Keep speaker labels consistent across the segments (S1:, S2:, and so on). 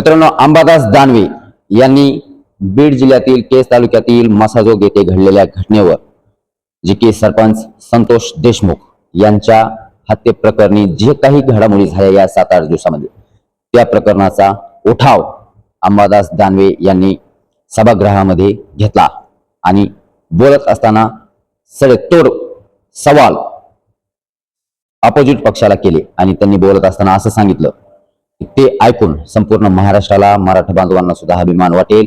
S1: मित्रांनो अंबादास दानवे यांनी बीड जिल्ह्यातील केस तालुक्यातील मसाजोग येथे घडलेल्या घटनेवर जे की सरपंच संतोष देशमुख यांच्या हत्येप्रकरणी जे काही घडामोडी झाल्या या सात आठ दिवसामध्ये त्या प्रकरणाचा उठाव अंबादास दानवे यांनी सभागृहामध्ये घेतला आणि बोलत असताना सडेतोड सवाल अपोजिट पक्षाला केले आणि त्यांनी बोलत असताना असं सांगितलं ते ऐकून संपूर्ण महाराष्ट्राला मराठा बांधवांना सुद्धा अभिमान वाटेल.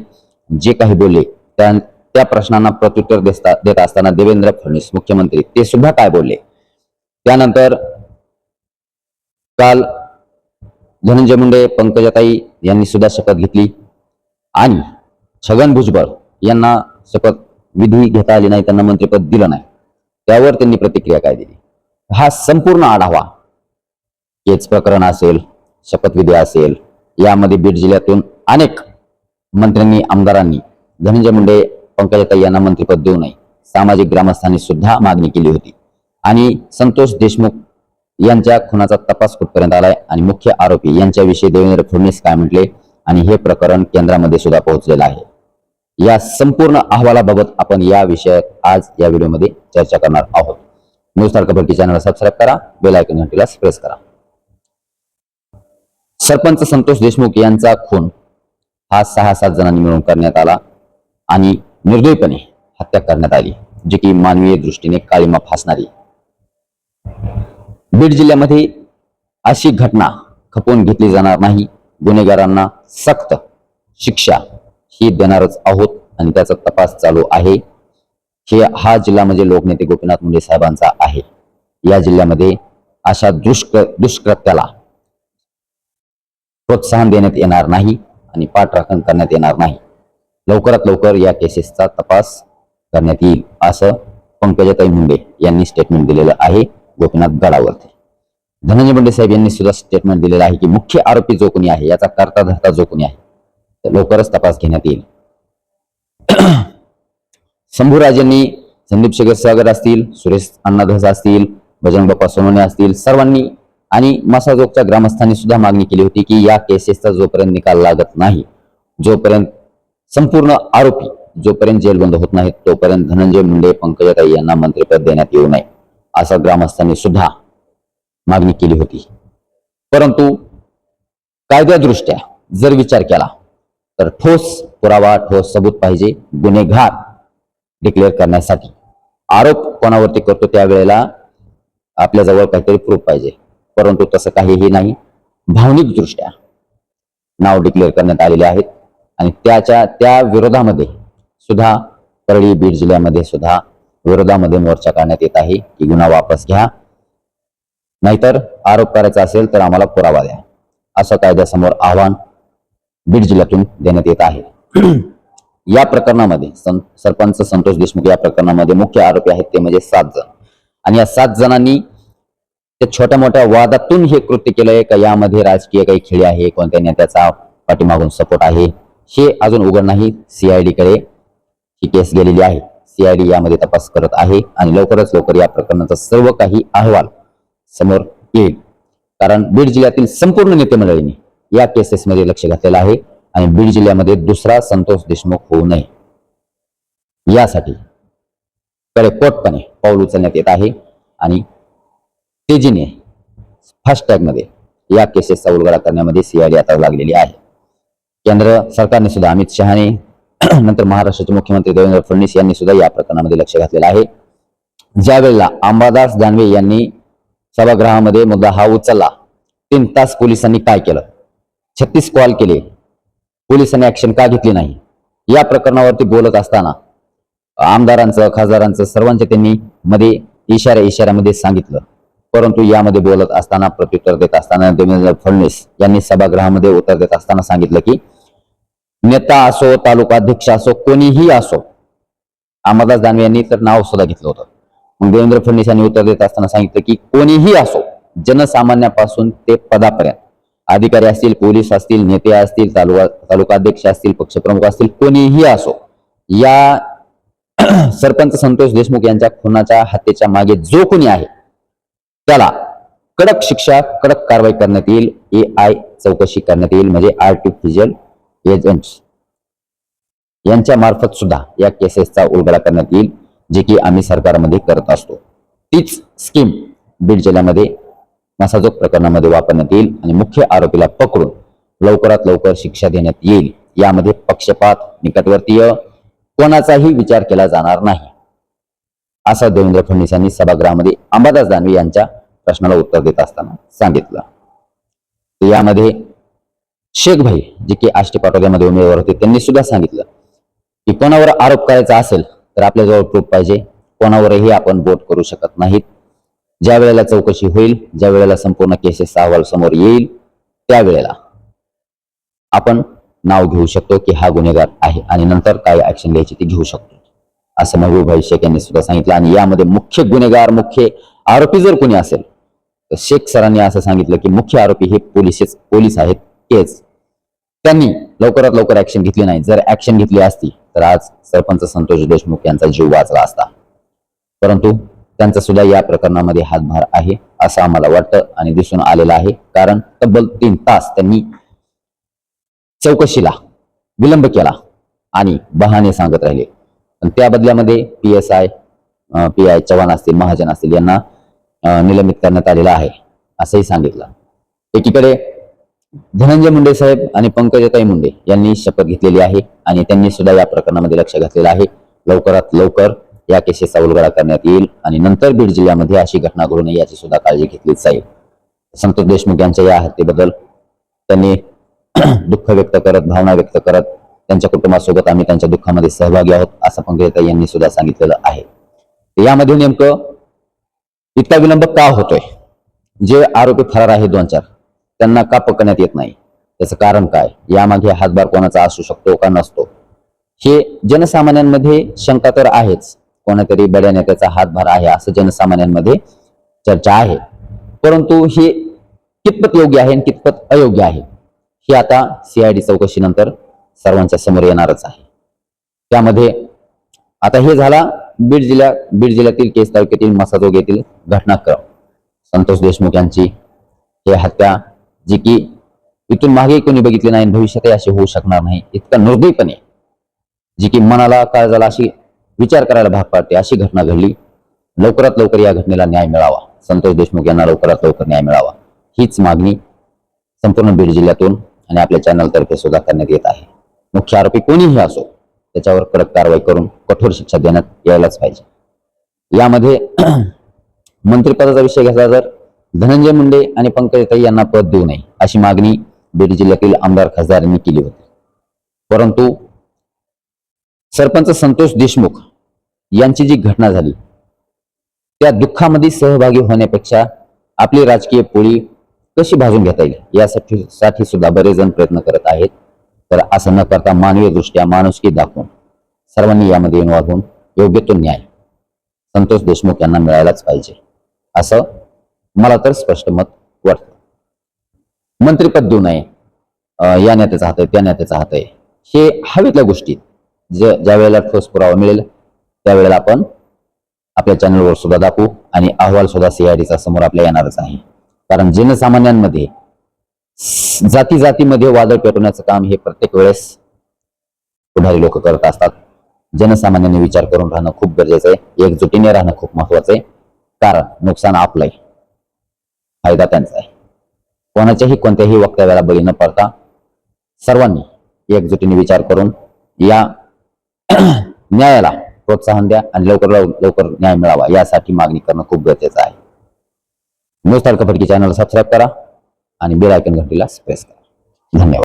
S1: जे काही बोलले त्या त्या प्रश्नांना प्रत्युत्तर देत असताना देवेंद्र फडणवीस मुख्यमंत्री ते सुद्धा काय बोलले? त्यानंतर काल धनंजय मुंडे पंकजाताई यांनी सुद्धा शपथ घेतली. आणि छगन भुजबळ यांना शपथ विधी घेता आली नाही त्यांना मंत्रिपद दिलं नाही. त्यावर त्यांनी प्रतिक्रिया काय दिली? हा संपूर्ण आढावा केच प्रकरण असेल. शपथविधी असेल यामध्ये बीड जिल्ह्यातून अनेक मंत्र्यांनी आमदारांनी धनंजय मुंडे पंकजाताई यांना मंत्रिपद देऊ नये सामाजिक ग्रामस्थांनी सुद्धा मागणी केली होती. आणि संतोष देशमुख यांच्या खुनाचा तपास कुठपर्यंत आलाय? आणि मुख्य आरोपी यांच्याविषयी देवेंद्र फडणवीस काय म्हटले? आणि हे प्रकरण केंद्रामध्ये सुद्धा पोहोचलेलं आहे. या संपूर्ण अहवालाबाबत आपण या विषयात आज या व्हिडिओमध्ये चर्चा करणार आहोत. न्यूज तारखा भट्टी चॅनलला सबस्क्राईब करा बेल आयकॉन घंटीला प्रेस करा. सरपंच संतोष देशमुख यांचा खून हा सहा सात जणांनी मिळून करण्यात आला आणि निर्दयपणे हत्या करण्यात आली जी की मानवीय दृष्टीने काळीमा फासणारी. बीड जिल्ह्यामध्ये अशी घटना खपवून घेतली जाणार नाही. गुन्हेगारांना सक्त शिक्षा ही देणारच आहोत आणि त्याचा तपास चालू आहे. हे हा जिल्हा म्हणजे लोकनेते गोपीनाथ मुंडे साहेबांचा आहे. या जिल्ह्यामध्ये अशा दुष्क दुष्कृत्याला प्रोत्साहन देण्यात येणार नाही आणि पाठराखण करण्यात येणार नाही. लवकरात लवकर या केसेसचा तपास करण्यात येईल असं पंकजाताई मुंडे यांनी स्टेटमेंट दिलेलं आहे गोपीनाथ गडावरती. धनंजय मुंडे साहेब यांनी सुद्धा स्टेटमेंट दिलेलं आहे की मुख्य आरोपी जो कोणी आहे याचा करता धरता जो कोणी आहे तर लवकरच तपास घेण्यात येईल. शंभूराजेंनी संदीप क्षीरसागर असतील सुरेश अण्णा धस असतील बजरंग बाप्पा सोनवणे असतील सर्वांनी आणि मसाजोगच्या ग्रामस्थांनी सुद्धा मागणी केली होती की या केसेसचा जोपर्यंत निकाल लागत नाही जोपर्यंत संपूर्ण आरोपी जोपर्यंत जेलबंद होत नाहीत तोपर्यंत धनंजय मुंडे पंकजाताई यांना मंत्रिपद देण्यात येऊ नये असं ग्रामस्थांनी सुद्धा मागणी केली होती. परंतु कायद्यादृष्ट्या जर विचार केला तर ठोस पुरावा ठोस सबूत पाहिजे गुन्हेगार डिक्लेअर करण्यासाठी. आरोप कोणावरती करतो त्यावेळेला आपल्याजवळ काहीतरी प्रूफ पाहिजे. परंतु तसं काहीही नाही. भावनिकदृष्ट्या नाव डिक्लेअर करण्यात आलेले आहेत. आणि त्याच्या त्या विरोधामध्ये सुद्धा परळी बीड जिल्ह्यामध्ये सुद्धा विरोधामध्ये मोर्चा काढण्यात येत आहे की गुन्हा वापस घ्या. नाहीतर आरोप करायचा असेल तर आम्हाला पुरावा द्या. असं कायद्यासमोर आव्हान बीड जिल्ह्यातून देण्यात येत आहे. या प्रकरणामध्ये सरपंच संतोष देशमुख या प्रकरणामध्ये मुख्य आरोपी आहेत ते म्हणजे सात जण. आणि या सात जणांनी त्या छोट्या मोठ्या वादातून हे कृत्य केलंय का? यामध्ये राजकीय काही खेळी आहे कोणत्या नेत्याचा पाठीमागून सपोर्ट आहे हे अजून उघड नाही. सीआयडी कडे ही केस गेलेली आहे. सीआयडी यामध्ये तपास करत आहे आणि लवकरच लवकर या प्रकरणाचा सर्व काही अहवाल समोर येईल. कारण बीड जिल्ह्यातील संपूर्ण नेते मंडळींनी या केसेसमध्ये लक्ष घातलेलं आहे आणि बीड जिल्ह्यामध्ये दुसरा संतोष देशमुख होऊ नये. यासाठी कडेकोटपणे पाऊल उचलण्यात येत आहे आणि तेजीने फास्टॅगमध्ये या केसेसचा उलगडा करण्यामध्ये सीआयडी आता लागलेली आहे. केंद्र सरकारने सुद्धा अमित शहाने नंतर महाराष्ट्राचे मुख्यमंत्री देवेंद्र फडणवीस यांनी सुद्धा या प्रकरणामध्ये लक्ष घातलेलं आहे. ज्यावेळेला अंबादास दानवे यांनी सभागृहामध्ये मुद्दा हा उचलला तीन तास पोलिसांनी काय केलं? छत्तीस कॉल केले पोलिसांनी ऍक्शन का घेतली नाही? या प्रकरणावरती बोलत असताना आमदारांचं खासदारांचं सर्वांचे त्यांनी मध्ये इशाऱ्या इशाऱ्यामध्ये सांगितलं. परंतु यामध्ये बोलत असताना प्रत्युत्तर देत असताना देवेंद्र फडणवीस यांनी सभागृहामध्ये उत्तर देत असताना सांगितलं की नेता असो तालुकाध्यक्ष असो कोणीही असो अंबादास दानवे यांनी तर नाव सुद्धा घेतलं होतं. मग देवेंद्र फडणवीस यांनी उत्तर देत असताना सांगितलं की कोणीही असो जनसामान्यापासून ते पदापर्यंत अधिकारी असतील पोलीस असतील नेते असतील तालुका तालुकाध्यक्ष असतील पक्षप्रमुख असतील कोणीही असो या सरपंच संतोष देशमुख यांच्या खुनाच्या हत्येच्या मागे जो कोणी आहे त्याला कडक शिक्षा कडक कारवाई करण्यात येईल. ए आय चौकशी करण्यात येईल म्हणजे आर्टिफिशियल एजंट्स यांच्या मार्फत सुद्धा या केसेसचा उलगडा करण्यात येईल जे की आम्ही सरकारमध्ये करत असतो. तीच स्कीम बीड जिल्ह्यामध्ये मसाजोग प्रकरणामध्ये वापरण्यात येईल आणि मुख्य आरोपीला पकडून लवकरात लवकर शिक्षा देण्यात येईल. यामध्ये पक्षपात निकटवर्तीय कोणाचाही विचार केला जाणार नाही. असं देवेंद्र फडणवीस यांनी सभागृहामध्ये अंबादास दानवे यांच्या प्रश्नाला उत्तर देत असताना सांगितलं. यामध्ये शेख भाई जे की आष्टी पाटोद्यामध्ये उमेदवार होते त्यांनी सुद्धा सांगितलं की कोणावर आरोप करायचा असेल तर आपल्याजवळ प्रूफ पाहिजे. कोणावरही आपण बोट करू शकत नाहीत. ज्या वेळेला चौकशी होईल ज्या वेळेला संपूर्ण केसेस अहवाल समोर येईल त्यावेळेला आपण नाव घेऊ शकतो की हा गुन्हेगार आहे आणि नंतर काय ऍक्शन घ्यायची ती घेऊ शकतो. असं महबूब शेख यांनी सुद्धा सांगितलं. आणि यामध्ये मुख्य गुन्हेगार मुख्य आरोपी जर कोणी असेल तर शेख सरांनी असं सांगितलं की मुख्य आरोपी हे पोलीस पोलीस आहेत तेच. त्यांनी लवकरात लवकर ऍक्शन घेतली नाही. जर ऍक्शन घेतली असती तर आज सरपंच संतोष देशमुख यांचा जीव वाचला असता. परंतु त्यांचा सुद्धा या प्रकरणामध्ये हातभार आहे असं आम्हाला वाटतं आणि दिसून आलेलं आहे. कारण तब्बल तीन तास त्यांनी चौकशीला विलंब केला आणि बहाणे सांगत राहिले. पण त्या बदल्यामध्ये P S I P I Chavan असतील महाजन असतील यांना निलंबित करण्यात आलेलं आहे असंही सांगितलं. एकीकडे धनंजय मुंडे साहेब आणि पंकजताई मुंडे यांनी शपथ घेतलेली आहे आणि त्यांनी सुद्धा या प्रकरणामध्ये लक्ष घातलेलं आहे. लवकरात लवकर या केसेसचा उलगडा करण्यात येईल आणि नंतर बीड जिल्ह्यामध्ये अशी घटना घडू नये याची सुद्धा काळजी घेतली जाईल. संतोष देशमुख यांच्या या हत्येबद्दल त्यांनी दुःख व्यक्त करत भावना व्यक्त करत त्यांच्या कुटुंबासोबत आम्ही त्यांच्या दुःखामध्ये सहभागी आहोत असं पंकजताई यांनी सुद्धा सांगितलेलं आहे. यामध्ये नेमकं इतका विलंब का होतोय? जे आरोपी फरार आहे दोन चार त्यांना का पकडण्यात येत नाही? त्याचं कारण काय? यामागे हातभार कोणाचा असू शकतो का नसतो? हे जनसामान्यांमध्ये शंका तर आहेच. कोणातरी बड्या नेत्याचा हातभार आहे असं जनसामान्यांमध्ये चर्चा आहे. परंतु हे कितपत योग्य आहे आणि कितपत अयोग्य आहे? हे आता सीआयडी चौकशीनंतर सर्वांच्या समोर येणारच आहे. त्यामध्ये आता हे झाला बीड जिल्ह्या बीड जिल्ह्यातील केस तालुक्यातील मसाजोग येथील घटनाक्रम. संतोष देशमुख यांची हे हत्या जी की इथून मागे कोणी बघितली नाही भविष्यातही अशी होऊ शकणार नाही इतका निर्दयपणे जी की मनाला काय झाला अशी विचार करायला भाग पाडते अशी घटना घडली. लवकरात लवकर या घटनेला न्याय मिळावा. संतोष देशमुख यांना लवकरात लवकर न्याय मिळावा. हीच मागणी संपूर्ण बीड जिल्ह्यातून आणि आपल्या चॅनलतर्फे सुद्धा करण्यात येत आहे. मुख्य आरोपी कोणीही असो त्याच्यावर कडक कारवाई करून कठोर शिक्षा देण्यात यायलाच पाहिजे. यामध्ये मंत्रिपदाचा विषय घेतला तर धनंजय मुंडे आणि पंकजताई यांना पद देऊ नये अशी मागणी बीड जिल्ह्यातील आमदार खासदारांनी केली होती. परंतु सरपंच संतोष देशमुख यांची जी घटना झाली त्या दुःखामध्ये सहभागी होण्यापेक्षा आपली राजकीय पोळी कशी भाजून घेता येईल यासाठी साठी सुद्धा बरेच जण प्रयत्न करत आहेत. तर असं न करता मानवीय दृष्ट्या माणुसकी दाखवून सर्वांनी यामध्ये वागून योग्य तो न्याय संतोष देशमुख यांना मिळायलाच पाहिजे असं मला तर स्पष्ट मत वाटतं. मंत्रिपद देऊ नये या नेत्याचा हात आहे त्या नेत्याचा हात आहे हे हवेतल्या गोष्टी जे ज्या वेळेला ठोस पुरावा मिळेल त्यावेळेला आपण आपल्या चॅनलवर सुद्धा दाखवू आणि अहवाल सुद्धा सीआयडीचा समोर आपल्या येणारच आहे. कारण जनसामान्यांमध्ये जाती जातीमध्ये वादळ पेटवण्याचं काम हे प्रत्येक वेळेस पुढारी लोक करत असतात. जनसामान्यांनी विचार करून राहणं खूप गरजेचं आहे. एकजुटीने राहणं खूप महत्वाचं आहे. कारण नुकसान आपलंय. फायदा त्यांचा आहे. कोणाच्याही कोणत्याही वक्तव्याला बळी न पडता सर्वांनी एकजुटीने विचार करून या न्यायाला प्रोत्साहन द्या आणि लवकर लवकर न्याय मिळावा यासाठी मागणी करणं खूप गरजेचं आहे. न्यूज तडकफडकी चॅनल सबस्क्राईब करा. आणि बेल आयकन घंटीला प्रेस करा. धन्यवाद.